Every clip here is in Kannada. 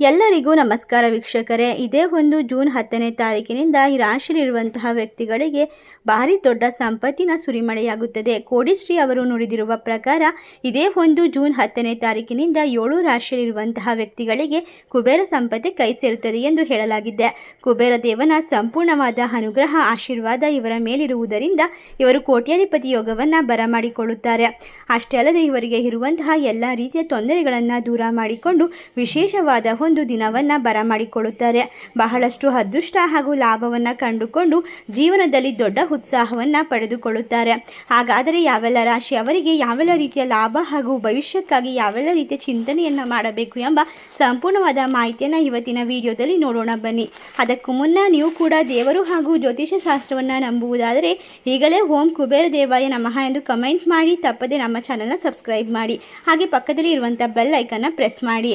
ಎಲ್ಲರಿಗೂ ನಮಸ್ಕಾರ ವೀಕ್ಷಕರೇ. ಇದೇ ಒಂದು ಜೂನ್ ಹತ್ತನೇ ತಾರೀಕಿನಿಂದ ಈ ರಾಶಿಯಲ್ಲಿರುವಂತಹ ವ್ಯಕ್ತಿಗಳಿಗೆ ಭಾರಿ ದೊಡ್ಡ ಸಂಪತ್ತಿನ ಸುರಿಮಳೆಯಾಗುತ್ತದೆ. ಕೋಡಿಶ್ರೀ ಅವರು ನುಡಿದಿರುವ ಪ್ರಕಾರ ಇದೇ ಒಂದು ಜೂನ್ ಹತ್ತನೇ ತಾರೀಕಿನಿಂದ ಏಳು ರಾಶಿಯಲ್ಲಿರುವಂತಹ ವ್ಯಕ್ತಿಗಳಿಗೆ ಕುಬೇರ ಸಂಪತ್ತಿ ಕೈ ಸೇರುತ್ತದೆ ಎಂದು ಹೇಳಲಾಗಿದೆ. ಕುಬೇರ ದೇವನ ಸಂಪೂರ್ಣವಾದ ಅನುಗ್ರಹ, ಆಶೀರ್ವಾದ ಇವರ ಮೇಲಿರುವುದರಿಂದ ಇವರು ಕೋಟ್ಯಾಧಿಪತಿ ಯೋಗವನ್ನು ಬರಮಾಡಿಕೊಳ್ಳುತ್ತಾರೆ. ಅಷ್ಟೇ ಅಲ್ಲದೆ ಇವರಿಗೆ ಇರುವಂತಹ ಎಲ್ಲ ರೀತಿಯ ತೊಂದರೆಗಳನ್ನು ದೂರ ಮಾಡಿಕೊಂಡು ವಿಶೇಷವಾದ ಒಂದು ದಿನವನ್ನು ಬರಮಾಡಿಕೊಳ್ಳುತ್ತಾರೆ. ಬಹಳಷ್ಟು ಅದೃಷ್ಟ ಹಾಗೂ ಲಾಭವನ್ನು ಕಂಡುಕೊಂಡು ಜೀವನದಲ್ಲಿ ದೊಡ್ಡ ಉತ್ಸಾಹವನ್ನು ಪಡೆದುಕೊಳ್ಳುತ್ತಾರೆ. ಹಾಗಾದರೆ ಯಾವೆಲ್ಲ ರಾಶಿ ಅವರಿಗೆ ಯಾವೆಲ್ಲ ರೀತಿಯ ಲಾಭ ಹಾಗೂ ಭವಿಷ್ಯಕ್ಕಾಗಿ ಯಾವೆಲ್ಲ ರೀತಿಯ ಚಿಂತನೆಯನ್ನು ಮಾಡಬೇಕು ಎಂಬ ಸಂಪೂರ್ಣವಾದ ಮಾಹಿತಿಯನ್ನು ಇವತ್ತಿನ ವಿಡಿಯೋದಲ್ಲಿ ನೋಡೋಣ ಬನ್ನಿ. ಅದಕ್ಕೂ ಮುನ್ನ ನೀವು ಕೂಡ ದೇವರು ಹಾಗೂ ಜ್ಯೋತಿಷ ಶಾಸ್ತ್ರವನ್ನು ನಂಬುವುದಾದರೆ ಈಗಲೇ ಓಂ ಕುಬೇರ ದೇವಾಯ ನಮಃ ಎಂದು ಕಮೆಂಟ್ ಮಾಡಿ, ತಪ್ಪದೆ ನಮ್ಮ ಚಾನಲ್ನ ಸಬ್ಸ್ಕ್ರೈಬ್ ಮಾಡಿ. ಹಾಗೆ ಪಕ್ಕದಲ್ಲಿ ಇರುವಂಥ ಬೆಲ್ ಐಕನ್ನ ಪ್ರೆಸ್ ಮಾಡಿ.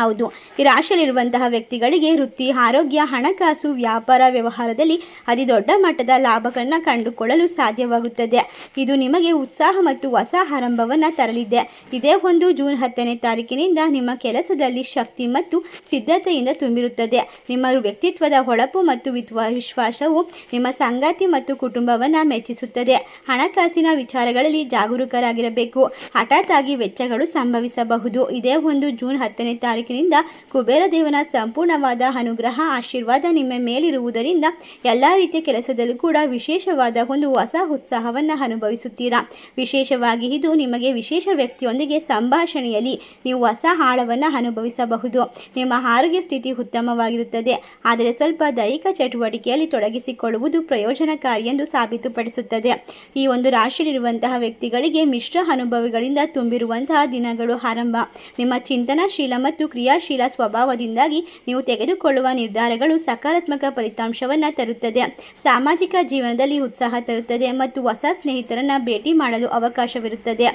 ಹೌದು. ಈ ರಾಶಿಯಲ್ಲಿರುವಂತಹ ವ್ಯಕ್ತಿಗಳಿಗೆ ವೃತ್ತಿ, ಆರೋಗ್ಯ, ಹಣಕಾಸು, ವ್ಯಾಪಾರ ವ್ಯವಹಾರದಲ್ಲಿ ಅತಿದೊಡ್ಡ ಮಟ್ಟದ ಲಾಭಗಳನ್ನು ಕಂಡುಕೊಳ್ಳಲು ಸಾಧ್ಯವಾಗುತ್ತದೆ. ಇದು ನಿಮಗೆ ಉತ್ಸಾಹ ಮತ್ತು ಹೊಸ ಆರಂಭವನ್ನು ತರಲಿದೆ. ಇದೇ ಒಂದು ಜೂನ್ ಹತ್ತನೇ ತಾರೀಕಿನಿಂದ ನಿಮ್ಮ ಕೆಲಸದಲ್ಲಿ ಶಕ್ತಿ ಮತ್ತು ಸಿದ್ಧತೆಯಿಂದ ತುಂಬಿರುತ್ತದೆ. ನಿಮ್ಮ ವ್ಯಕ್ತಿತ್ವದ ಹೊಳಪು ಮತ್ತು ವಿಶ್ವಾಸವು ನಿಮ್ಮ ಸಂಗಾತಿ ಮತ್ತು ಕುಟುಂಬವನ್ನು ಮೆಚ್ಚಿಸುತ್ತದೆ. ಹಣಕಾಸಿನ ವಿಚಾರಗಳಲ್ಲಿ ಜಾಗರೂಕರಾಗಿರಬೇಕು. ಹಠಾತ್ ಆಗಿ ವೆಚ್ಚಗಳು ಸಂಭವಿಸಬಹುದು. ಇದೇ ಒಂದು ಜೂನ್ ಹತ್ತನೇ ತಾರೀಕಿನಿಂದ ಕುಬೇರ ದೇವನ ಸಂಪೂರ್ಣವಾದ ಅನುಗ್ರಹ, ಆಶೀರ್ವಾದ ನಿಮ್ಮ ಮೇಲಿರುವುದರಿಂದ ಎಲ್ಲ ರೀತಿಯ ಕೆಲಸದಲ್ಲೂ ಕೂಡ ವಿಶೇಷವಾದ ಒಂದು ಹೊಸ ಉತ್ಸಾಹವನ್ನು ಅನುಭವಿಸುತ್ತೀರಾ. ವಿಶೇಷವಾಗಿ ಇದು ನಿಮಗೆ ವಿಶೇಷ ವ್ಯಕ್ತಿಯೊಂದಿಗೆ ಸಂಭಾಷಣೆಯಲ್ಲಿ ನೀವು ಹೊಸ ಆಳವನ್ನು ಅನುಭವಿಸಬಹುದು. ನಿಮ್ಮ ಆರೋಗ್ಯ ಸ್ಥಿತಿ ಉತ್ತಮವಾಗಿರುತ್ತದೆ. ಆದರೆ ಸ್ವಲ್ಪ ದೈಹಿಕ ಚಟುವಟಿಕೆಯಲ್ಲಿ ತೊಡಗಿಸಿಕೊಳ್ಳುವುದು ಪ್ರಯೋಜನಕಾರಿ ಎಂದು ಸಾಬೀತುಪಡಿಸುತ್ತದೆ. ಈ ಒಂದು ರಾಶಿಯಲ್ಲಿರುವಂತಹ ವ್ಯಕ್ತಿಗಳಿಗೆ ಮಿಶ್ರ ಅನುಭವಗಳಿಂದ ತುಂಬಿರುವಂತಹ ದಿನಗಳು ಆರಂಭ. ನಿಮ್ಮ ಚಿಂತನಾಶೀಲ ಮತ್ತು ಕ್ರಿಯಾಶೀಲ ಸ್ವಭಾವದಿಂದಾಗಿ ನೀವು ತೆಗೆದುಕೊಳ್ಳುವ ನಿರ್ಧಾರಗಳು ಸಕಾರಾತ್ಮಕ ಫಲಿತಾಂಶವನ್ನು ತರುತ್ತದೆ. ಸಾಮಾಜಿಕ ಜೀವನದಲ್ಲಿ ಉತ್ಸಾಹ ತರುತ್ತದೆ ಮತ್ತು ಹೊಸ ಸ್ನೇಹಿತರನ್ನು ಭೇಟಿ ಮಾಡಲು ಅವಕಾಶವಿರುತ್ತದೆ.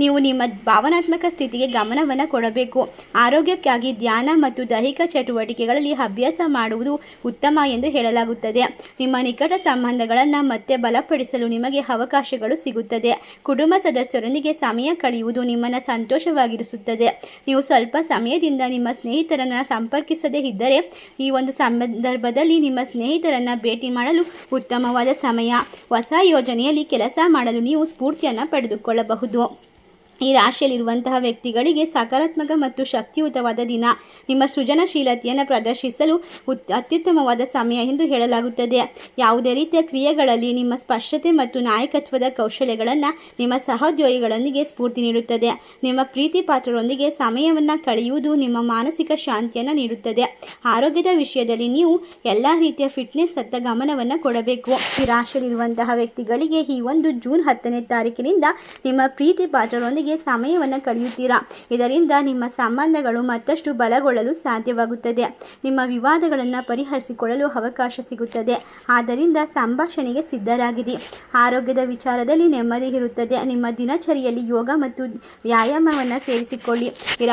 ನೀವು ನಿಮ್ಮ ಭಾವನಾತ್ಮಕ ಸ್ಥಿತಿಗೆ ಗಮನವನ್ನು ಕೊಡಬೇಕು. ಆರೋಗ್ಯಕ್ಕಾಗಿ ಧ್ಯಾನ ಮತ್ತು ದೈಹಿಕ ಚಟುವಟಿಕೆಗಳಲ್ಲಿ ಅಭ್ಯಾಸ ಮಾಡುವುದು ಉತ್ತಮ ಎಂದು ಹೇಳಲಾಗುತ್ತದೆ. ನಿಮ್ಮ ನಿಕಟ ಸಂಬಂಧಗಳನ್ನು ಮತ್ತೆ ಬಲಪಡಿಸಲು ನಿಮಗೆ ಅವಕಾಶಗಳು ಸಿಗುತ್ತದೆ. ಕುಟುಂಬ ಸದಸ್ಯರೊಂದಿಗೆ ಸಮಯ ಕಳೆಯುವುದು ನಿಮ್ಮನ್ನು ಸಂತೋಷವಾಗಿರಿಸುತ್ತದೆ. ನೀವು ಸ್ವಲ್ಪ ಸಮಯದಿಂದ ನಿಮ್ಮ ಸ್ನೇಹಿತರನ್ನು ಸಂಪರ್ಕಿಸದೇ ಇದ್ದರೆ ಈ ಒಂದು ಸಂದರ್ಭದಲ್ಲಿ ನಿಮ್ಮ ಸ್ನೇಹಿತರನ್ನು ಭೇಟಿ ಮಾಡಲು ಉತ್ತಮವಾದ ಸಮಯ, ಹೊಸ ಯೋಜನೆಯಲ್ಲಿ ಕೆಲಸ ಮಾಡಲು ನೀವು ಸ್ಫೂರ್ತಿಯನ್ನು ಪಡೆದುಕೊಳ್ಳಬಹುದು. ಈ ರಾಶಿಯಲ್ಲಿರುವಂತಹ ವ್ಯಕ್ತಿಗಳಿಗೆ ಸಕಾರಾತ್ಮಕ ಮತ್ತು ಶಕ್ತಿಯುತವಾದ ದಿನ. ನಿಮ್ಮ ಸೃಜನಶೀಲತೆಯನ್ನು ಪ್ರದರ್ಶಿಸಲು ಉತ್ ಅತ್ಯುತ್ತಮವಾದ ಸಮಯ ಎಂದು ಹೇಳಲಾಗುತ್ತದೆ. ಯಾವುದೇ ರೀತಿಯ ಕ್ರಿಯೆಗಳಲ್ಲಿ ನಿಮ್ಮ ಸ್ಪಷ್ಟತೆ ಮತ್ತು ನಾಯಕತ್ವದ ಕೌಶಲ್ಯಗಳನ್ನು ನಿಮ್ಮ ಸಹೋದ್ಯೋಗಿಗಳೊಂದಿಗೆ ಸ್ಫೂರ್ತಿ ನೀಡುತ್ತದೆ. ನಿಮ್ಮ ಪ್ರೀತಿ ಪಾತ್ರರೊಂದಿಗೆ ಸಮಯವನ್ನು ಕಳೆಯುವುದು ನಿಮ್ಮ ಮಾನಸಿಕ ಶಾಂತಿಯನ್ನು ನೀಡುತ್ತದೆ. ಆರೋಗ್ಯದ ವಿಷಯದಲ್ಲಿ ನೀವು ಎಲ್ಲ ರೀತಿಯ ಫಿಟ್ನೆಸ್ ಅತ್ತ ಗಮನವನ್ನು ಕೊಡಬೇಕು. ಈ ರಾಶಿಯಲ್ಲಿರುವಂತಹ ವ್ಯಕ್ತಿಗಳಿಗೆ ಈ ಒಂದು ಜೂನ್ ಹತ್ತನೇ ತಾರೀಕಿನಿಂದ ನಿಮ್ಮ ಪ್ರೀತಿ ಪಾತ್ರರೊಂದಿಗೆ ಸಮಯವನ್ನು ಕಳೆಯುತ್ತೀರಾ? ಇದರಿಂದ ನಿಮ್ಮ ಸಂಬಂಧಗಳು ಮತ್ತಷ್ಟು ಬಲಗೊಳ್ಳಲು ಸಾಧ್ಯವಾಗುತ್ತದೆ. ನಿಮ್ಮ ವಿವಾದಗಳನ್ನು ಪರಿಹರಿಸಿಕೊಳ್ಳಲು ಅವಕಾಶ ಸಿಗುತ್ತದೆ. ಆದ್ದರಿಂದ ಸಂಭಾಷಣೆಗೆ ಸಿದ್ಧರಾಗಿದೆ ಆರೋಗ್ಯದ ವಿಚಾರದಲ್ಲಿ ನೆಮ್ಮದಿ ಇರುತ್ತದೆ. ನಿಮ್ಮ ದಿನಚರಿಯಲ್ಲಿ ಯೋಗ ಮತ್ತು ವ್ಯಾಯಾಮವನ್ನು ಸೇರಿಸಿಕೊಳ್ಳಿ. ಈ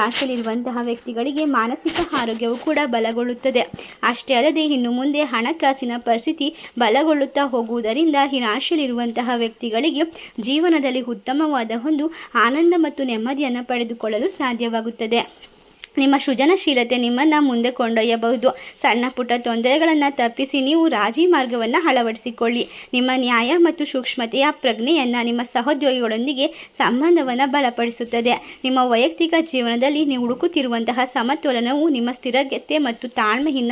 ವ್ಯಕ್ತಿಗಳಿಗೆ ಮಾನಸಿಕ ಆರೋಗ್ಯವು ಕೂಡ ಬಲಗೊಳ್ಳುತ್ತದೆ. ಅಷ್ಟೇ ಅಲ್ಲದೆ ಇನ್ನು ಮುಂದೆ ಹಣಕಾಸಿನ ಪರಿಸ್ಥಿತಿ ಬಲಗೊಳ್ಳುತ್ತಾ ಹೋಗುವುದರಿಂದ ಈ ವ್ಯಕ್ತಿಗಳಿಗೆ ಜೀವನದಲ್ಲಿ ಉತ್ತಮವಾದ ಒಂದು ಆನಂದ ಮತ್ತು ನೆಮ್ಮದಿಯನ್ನು ಪಡೆದುಕೊಳ್ಳಲು ಸಾಧ್ಯವಾಗುತ್ತದೆ. ನಿಮ್ಮ ಸೃಜನಶೀಲತೆ ನಿಮ್ಮನ್ನು ಮುಂದೆ ಕೊಂಡೊಯ್ಯಬಹುದು. ಸಣ್ಣ ಪುಟ್ಟ ತೊಂದರೆಗಳನ್ನು ತಪ್ಪಿಸಿ ನೀವು ರಾಜಿ ಮಾರ್ಗವನ್ನು ಅಳವಡಿಸಿಕೊಳ್ಳಿ. ನಿಮ್ಮ ನ್ಯಾಯ ಮತ್ತು ಸೂಕ್ಷ್ಮತೆಯ ಪ್ರಜ್ಞೆಯನ್ನು ನಿಮ್ಮ ಸಹೋದ್ಯೋಗಿಗಳೊಂದಿಗೆ ಸಂಬಂಧವನ್ನು ಬಲಪಡಿಸುತ್ತದೆ. ನಿಮ್ಮ ವೈಯಕ್ತಿಕ ಜೀವನದಲ್ಲಿ ನೀವು ಹುಡುಕುತ್ತಿರುವಂತಹ ಸಮತೋಲನವು ನಿಮ್ಮ ಸ್ಥಿರತೆ ಮತ್ತು ತಾಳ್ಮೆಯಿಂದ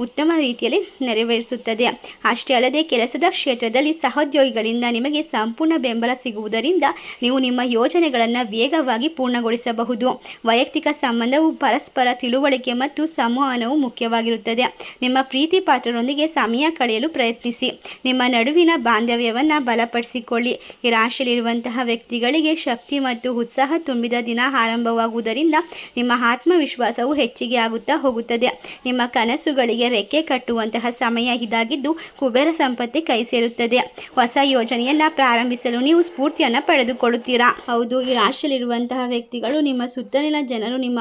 ಉತ್ತಮ ರೀತಿಯಲ್ಲಿ ನೆರವೇರಿಸುತ್ತದೆ. ಅಷ್ಟೇ ಅಲ್ಲದೆ ಕೆಲಸದ ಕ್ಷೇತ್ರದಲ್ಲಿ ಸಹೋದ್ಯೋಗಿಗಳಿಂದ ನಿಮಗೆ ಸಂಪೂರ್ಣ ಬೆಂಬಲ ಸಿಗುವುದರಿಂದ ನೀವು ನಿಮ್ಮ ಯೋಜನೆಗಳನ್ನು ವೇಗವಾಗಿ ಪೂರ್ಣಗೊಳಿಸಬಹುದು. ವೈಯಕ್ತಿಕ ಸಂಬಂಧವು ಪರಸ್ಪರ ತಿಳುವಳಿಕೆ ಮತ್ತು ಸಂವಹನವು ಮುಖ್ಯವಾಗಿರುತ್ತದೆ. ನಿಮ್ಮ ಪ್ರೀತಿ ಪಾತ್ರರೊಂದಿಗೆ ಸಮಯ ಕಳೆಯಲು ಪ್ರಯತ್ನಿಸಿ. ನಿಮ್ಮ ನಡುವಿನ ಬಾಂಧವ್ಯವನ್ನು ಬಲಪಡಿಸಿಕೊಳ್ಳಿ. ಈ ರಾಶಿಯಲ್ಲಿರುವಂತಹ ವ್ಯಕ್ತಿಗಳಿಗೆ ಶಕ್ತಿ ಮತ್ತು ಉತ್ಸಾಹ ತುಂಬಿದ ದಿನ ಆರಂಭವಾಗುವುದರಿಂದ ನಿಮ್ಮ ಆತ್ಮವಿಶ್ವಾಸವು ಹೆಚ್ಚಿಗೆ ಆಗುತ್ತಾ ಹೋಗುತ್ತದೆ. ನಿಮ್ಮ ಕನಸುಗಳಿಗೆ ರೆಕ್ಕೆ ಕಟ್ಟುವಂತಹ ಸಮಯ ಇದಾಗಿದ್ದು ಕುಬೇರ ಸಂಪತ್ತಿ ಕೈ ಸೇರುತ್ತದೆ. ಹೊಸ ಯೋಜನೆಯನ್ನು ಪ್ರಾರಂಭಿಸಲು ನೀವು ಸ್ಫೂರ್ತಿಯನ್ನು ಪಡೆದುಕೊಳ್ಳುತ್ತೀರಾ? ಹೌದು, ಈ ರಾಶಿಯಲ್ಲಿರುವಂತಹ ವ್ಯಕ್ತಿಗಳು ನಿಮ್ಮ ಸುತ್ತಲಿನ ಜನರು ನಿಮ್ಮ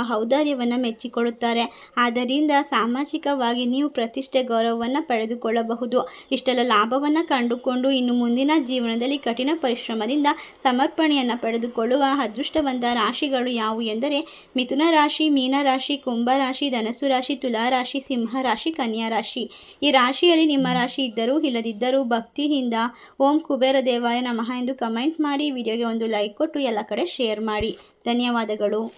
ಔದಾರ್ಯವನ್ನು ಮೆಚ್ಚಿಕೊಳ್ಳುತ್ತಾರೆ. ಆದ್ದರಿಂದ ಸಾಮಾಜಿಕವಾಗಿ ನೀವು ಪ್ರತಿಷ್ಠೆ ಗೌರವವನ್ನು ಪಡೆದುಕೊಳ್ಳಬಹುದು. ಇಷ್ಟೆಲ್ಲ ಲಾಭವನ್ನು ಕಂಡುಕೊಂಡು ಇನ್ನು ಮುಂದಿನ ಜೀವನದಲ್ಲಿ ಕಠಿಣ ಪರಿಶ್ರಮದಿಂದ ಸಮರ್ಪಣೆಯನ್ನು ಪಡೆದುಕೊಳ್ಳುವ ಅದೃಷ್ಟವಂತ ರಾಶಿಗಳು ಯಾವುವು ಎಂದರೆ ಮಿಥುನ ರಾಶಿ, ಮೀನ ರಾಶಿ, ಕುಂಭ ರಾಶಿ ಧನಸು ರಾಶಿ, ತುಲಾ ರಾಶಿ, ಸಿಂಹ ರಾಶಿ, ಕನ್ಯಾ ರಾಶಿ. ಈ ರಾಶಿಯಲ್ಲಿ ನಿಮ್ಮ ರಾಶಿ ಇದ್ದರೂ ಇಲ್ಲದಿದ್ದರೂ ಭಕ್ತಿಯಿಂದ ಓಂ ಕುಬೇರ ದೇವಾಯ ನಮಃ ಎಂದು ಕಮೆಂಟ್ ಮಾಡಿ. ವಿಡಿಯೋಗೆ ಒಂದು ಲೈಕ್ ಕೊಟ್ಟು ಎಲ್ಲ ಕಡೆ ಶೇರ್ ಮಾಡಿ. ಧನ್ಯವಾದಗಳು.